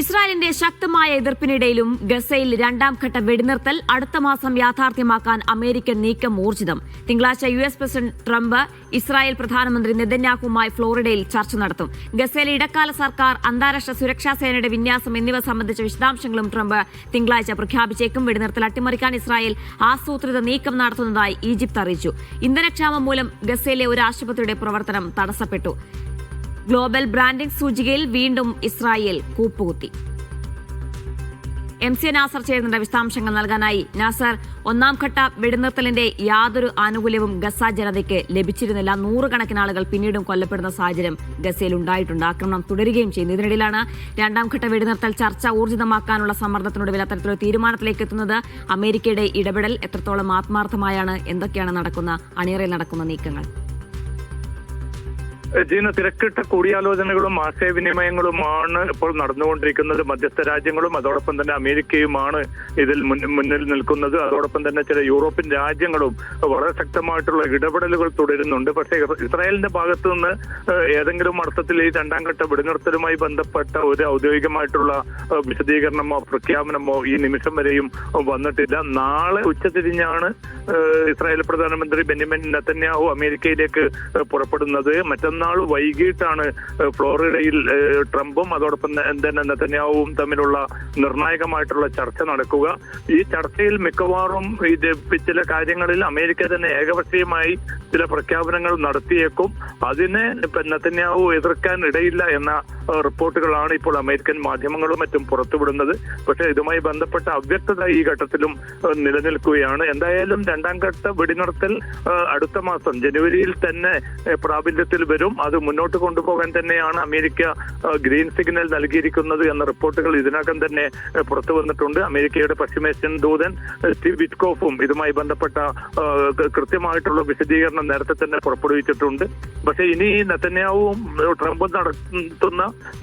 ഇസ്രായേലിന്റെ ശക്തമായ എതിർപ്പിനിടയിലും ഗസയിൽ രണ്ടാം ഘട്ട വെടിനിർത്തൽ അടുത്ത മാസം യാഥാർത്ഥ്യമാക്കാൻ അമേരിക്കൻ നീക്കം ഊർജിതം. തിങ്കളാഴ്ച U S president Trump Israel പ്രധാനമന്ത്രി നെതന്യാഹുമായി ഫ്ലോറിഡയിൽ ചർച്ച നടത്തും. ഗസയിലെ ഇടക്കാല സർക്കാർ അന്താരാഷ്ട്ര സുരക്ഷാ സേനയുടെ വിന്യാസം എന്നിവ സംബന്ധിച്ച വിശദാംശങ്ങളും ട്രംപ് തിങ്കളാഴ്ച പ്രഖ്യാപിച്ചേക്കും. വെടിനിർത്തൽ അട്ടിമറിക്കാൻ ഇസ്രായേൽ ആസൂത്രിത നീക്കം നടത്തുന്നതായി ഈജിപ്ത് അറിയിച്ചു. ഇന്ധനക്ഷാമം മൂലം ഗസയിലെ ഒരു ആശുപത്രിയുടെ പ്രവർത്തനം തടസ്സപ്പെട്ടു. ഗ്ലോബൽ ബ്രാൻഡിംഗ് സൂചികയിൽ വീണ്ടും ഇസ്രായേൽ കൂപ്പുകുത്തി. എം സി നാസർ ചേരുന്നുണ്ട് വിശദാംശങ്ങൾ നൽകാനായി. നാസർ ഒന്നാം ഘട്ട വെടിനിർത്തലിന്റെ യാതൊരു ആനുകൂല്യവും ഗസ ജനതയ്ക്ക് ലഭിച്ചിരുന്നില്ല. നൂറുകണക്കിന് ആളുകൾ പിന്നീടും കൊല്ലപ്പെടുന്ന സാഹചര്യം ഗസയിൽ ഉണ്ടായിട്ടുണ്ട്. ആക്രമണം തുടരുകയും ചെയ്യുന്നു. ഇതിനിടയിലാണ് രണ്ടാം ഘട്ട വെടിനിർത്തൽ ചർച്ച ഊർജിതമാക്കാനുള്ള സമ്മർദ്ദത്തിനൊടുവിൽ അത്തരത്തിലൊരു തീരുമാനത്തിലേക്ക് എത്തുന്നത്. അമേരിക്കയുടെ ഇടപെടൽ എത്രത്തോളം ആത്മാർത്ഥമായാണ് എന്തൊക്കെയാണ് നടക്കുന്ന അണിയറയിൽ നടക്കുന്ന നീക്കങ്ങൾ? ജീന തിരക്കിട്ട കൂടിയാലോചനകളും ആശയവിനിമയങ്ങളുമാണ് ഇപ്പോൾ നടന്നുകൊണ്ടിരിക്കുന്നത്. മധ്യസ്ഥ രാജ്യങ്ങളും അതോടൊപ്പം തന്നെ അമേരിക്കയുമാണ് ഇതിൽ മുന്നിൽ നിൽക്കുന്നത്. അതോടൊപ്പം തന്നെ ചില യൂറോപ്യൻ രാജ്യങ്ങളും വളരെ ശക്തമായിട്ടുള്ള ഇടപെടലുകൾ തുടരുന്നുണ്ട്. പക്ഷേ ഇസ്രായേലിന്റെ ഭാഗത്തു നിന്ന് ഏതെങ്കിലും അർത്ഥത്തിൽ ഈ രണ്ടാം ഘട്ട വെടിനിർത്തലുമായി ബന്ധപ്പെട്ട ഒരു ഔദ്യോഗികമായിട്ടുള്ള വിശദീകരണമോ പ്രഖ്യാപനമോ ഈ നിമിഷം വരെയും വന്നിട്ടില്ല. നാളെ ഉച്ചതിരിഞ്ഞാണ് ഇസ്രായേൽ പ്രധാനമന്ത്രി ബെന്യമിൻ നെത്തന്യാഹു അമേരിക്കയിലേക്ക് പുറപ്പെടുന്നത്. മറ്റന്നാൾ വൈകിട്ടാണ് ഏഹ്, ഫ്ലോറിഡയിൽ ട്രംപും അതോടൊപ്പം തന്നെ നെതന്യാവും തമ്മിലുള്ള നിർണായകമായിട്ടുള്ള ചർച്ച നടക്കുക. ഈ ചർച്ചയിൽ മിക്കവാറും ഇത് ചില കാര്യങ്ങളിൽ അമേരിക്ക തന്നെ ഏകപക്ഷീയമായി ചില പ്രഖ്യാപനങ്ങൾ നടത്തിയേക്കും. അതിനെ ഇപ്പൊ നെതന്യാഹു എതിർക്കാൻ ഇടയില്ല എന്ന റിപ്പോർട്ടുകളാണ് ഇപ്പോൾ അമേരിക്കൻ മാധ്യമങ്ങളും മറ്റും പുറത്തുവിടുന്നത്. പക്ഷേ ഇതുമായി ബന്ധപ്പെട്ട അവ്യക്തത ഈ ഘട്ടത്തിലും നിലനിൽക്കുകയാണ്. എന്തായാലും രണ്ടാം ഘട്ട വെടിനിർത്തൽ അടുത്ത മാസം ജനുവരിയിൽ തന്നെ പ്രാബല്യത്തിൽ വരും. അത് മുന്നോട്ട് കൊണ്ടുപോകാൻ തന്നെയാണ് അമേരിക്ക ഗ്രീൻ സിഗ്നൽ നൽകിയിരിക്കുന്നത് എന്ന റിപ്പോർട്ടുകൾ ഇതിനകം തന്നെ പുറത്തു വന്നിട്ടുണ്ട്. അമേരിക്കയുടെ പശ്ചിമേഷ്യൻ ദൂതൻ സ്റ്റീവ് വിറ്റ്കോഫും ഇതുമായി ബന്ധപ്പെട്ട കൃത്യമായിട്ടുള്ള വിശദീകരണം നേരത്തെ തന്നെ പുറപ്പെടുവിച്ചിട്ടുണ്ട്. പക്ഷേ ഇനി ഈ നെത്തന്യാവും ട്രംപും നടത്തുന്ന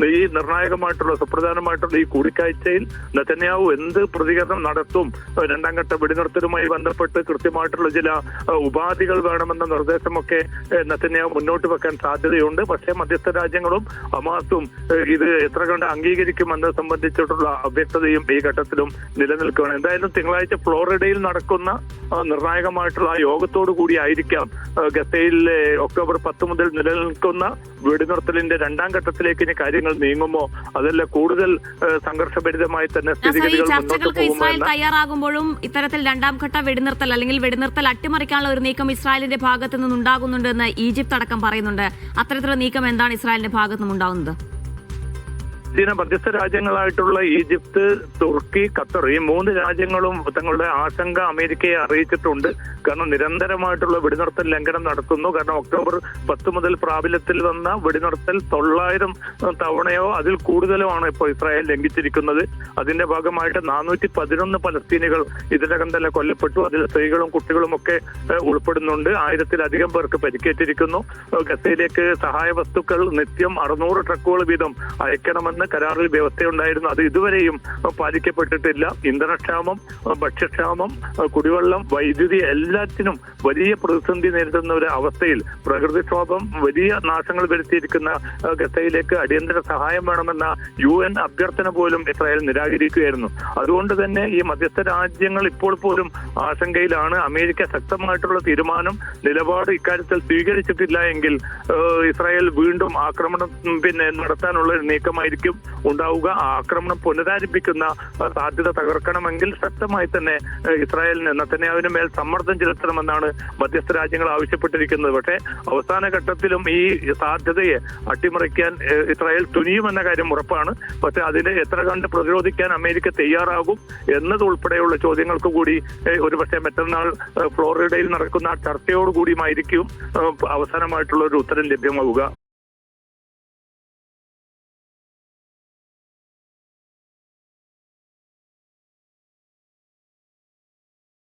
ഈ നിർണായകമായിട്ടുള്ള സുപ്രധാനമായിട്ടുള്ള ഈ കൂടിക്കാഴ്ചയിൽ നെത്തന്യാവു എന്ത് പ്രതികരണം നടത്തും രണ്ടാം ഘട്ട വെടിനിർത്തലുമായി ബന്ധപ്പെട്ട് കൃത്യമായിട്ടുള്ള ചില ഉപാധികൾ വേണമെന്ന നിർദ്ദേശമൊക്കെ നെത്തന്യാവ് മുന്നോട്ട് വെക്കാൻ സാധ്യതയുണ്ട്. പക്ഷേ മധ്യസ്ഥ രാജ്യങ്ങളും ഹമാസും ഇത് എത്ര കണ്ട് അംഗീകരിക്കുമെന്ന് സംബന്ധിച്ചിട്ടുള്ള അവ്യക്തതയും ഈ ഘട്ടത്തിലും നിലനിൽക്കുകയാണ്. എന്തായാലും തിങ്കളാഴ്ച ഫ്ലോറിഡയിൽ നടക്കുന്ന നിർണായകമായിട്ടുള്ള യോഗത്തോടു കൂടി ആയിരിക്കാം ഗസയിലെ ഒക്ടോബർ പത്ത് മുതൽ നിലനിൽക്കുന്ന വെടിനിർത്തലിന്റെ രണ്ടാം ഘട്ടത്തിലേക്ക് ഇനി കാര്യങ്ങൾ നീങ്ങുമോ? അതല്ല കൂടുതൽ സംഘർഷഭരിതമായി തന്നെ സ്ഥിതിഗതികൾ ചർച്ചകൾക്ക് ഇസ്രായേൽ തയ്യാറാകുമ്പോഴും ഇത്തരത്തിൽ രണ്ടാം ഘട്ട വെടിനിർത്തൽ അല്ലെങ്കിൽ വെടിനിർത്തൽ അട്ടിമറിക്കാനുള്ള ഒരു നീക്കം ഇസ്രായേലിന്റെ ഭാഗത്തു നിന്നുണ്ടാകുന്നുണ്ടെന്ന് ഈജിപ്ത് അടക്കം പറയുന്നുണ്ട്. അത്തരത്തിലുള്ള നീക്കം എന്താണ് ഇസ്രായേലിന്റെ ഭാഗത്തു നിന്നുണ്ടാകുന്നത്? ഇതിന് മധ്യസ്ഥ രാജ്യങ്ങളായിട്ടുള്ള ഈജിപ്ത് തുർക്കി ഖത്തർ ഈ മൂന്ന് രാജ്യങ്ങളും തങ്ങളുടെ ആശങ്ക അമേരിക്കയെ അറിയിച്ചിട്ടുണ്ട്. കാരണം നിരന്തരമായിട്ടുള്ള വെടിനിർത്തൽ ലംഘനം നടത്തുന്നു. കാരണം ഒക്ടോബർ പത്ത് മുതൽ പ്രാബല്യത്തിൽ വന്ന വെടിനിർത്തൽ തൊള്ളായിരം തവണയോ അതിൽ കൂടുതലോ ആണ് ഇപ്പോൾ ഇസ്രായേൽ ലംഘിച്ചിരിക്കുന്നത്. അതിന്റെ ഭാഗമായിട്ട് നാനൂറ്റി പതിനൊന്ന് പലസ്തീനികൾ ഇതിനകം തന്നെ കൊല്ലപ്പെട്ടു. അതിൽ സ്ത്രീകളും കുട്ടികളും ഒക്കെ ഉൾപ്പെടുന്നുണ്ട്. ആയിരത്തിലധികം പേർക്ക് പരിക്കേറ്റിരിക്കുന്നു. ഗസയിലേക്ക് സഹായ വസ്തുക്കൾ നിത്യം അറുന്നൂറ് ട്രക്കുകൾ വീതം അയക്കണമെന്ന് കരാറിൽ വ്യവസ്ഥയുണ്ടായിരുന്നു. അത് ഇതുവരെയും പാലിക്കപ്പെട്ടിട്ടില്ല. ഇന്ധനക്ഷാമം ഭക്ഷ്യക്ഷാമം കുടിവെള്ളം വൈദ്യുതി എല്ലാത്തിനും വലിയ പ്രതിസന്ധി നേരിടുന്ന ഒരു അവസ്ഥയിൽ പ്രകൃതിക്ഷോഭം വലിയ നാശങ്ങൾ വരുത്തിയിരിക്കുന്ന ഗസയിലേക്ക് അടിയന്തര സഹായം വേണമെന്ന യു എൻ അഭ്യർത്ഥന പോലും ഇസ്രായേൽ നിരാകരിക്കുകയായിരുന്നു. അതുകൊണ്ട് തന്നെ ഈ മധ്യസ്ഥ രാജ്യങ്ങൾ ഇപ്പോൾ പോലും ആശങ്കയിലാണ്. അമേരിക്ക ശക്തമായിട്ടുള്ള തീരുമാനം നിലപാട് ഇക്കാര്യത്തിൽ സ്വീകരിച്ചിട്ടില്ല എങ്കിൽ ഇസ്രായേൽ വീണ്ടും ആക്രമണം പിന്നെ നടത്താനുള്ള ഒരു നീക്കമായിരിക്കും ഉണ്ടാവുക. ആ ആക്രമണം പുനരാരംഭിക്കുന്ന സാധ്യത തകർക്കണമെങ്കിൽ ശക്തമായി തന്നെ ഇസ്രായേലിന് നെത്തന്യാവിന് മേൽ സമ്മർദ്ദം ചെലുത്തണമെന്നാണ് മധ്യസ്ഥ രാജ്യങ്ങൾ ആവശ്യപ്പെട്ടിരിക്കുന്നത്. പക്ഷേ അവസാന ഘട്ടത്തിലും ഈ സാധ്യതയെ അട്ടിമറിക്കാൻ ഇസ്രായേൽ തുനിയുമെന്ന കാര്യം ഉറപ്പാണ്. പക്ഷേ അതിനെ എത്ര കണ്ട് പ്രതിരോധിക്കാൻ അമേരിക്ക തയ്യാറാകും എന്നതുൾപ്പെടെയുള്ള ചോദ്യങ്ങൾക്ക് കൂടി ഒരു ഒരുപക്ഷെ മറ്റന്നാൾ ഫ്ലോറിഡയിൽ നടക്കുന്ന ചർച്ചയോടുകൂടിയുമായിരിക്കും അവസാനമായിട്ടുള്ള ഒരു ഉത്തരം ലഭ്യമാവുക.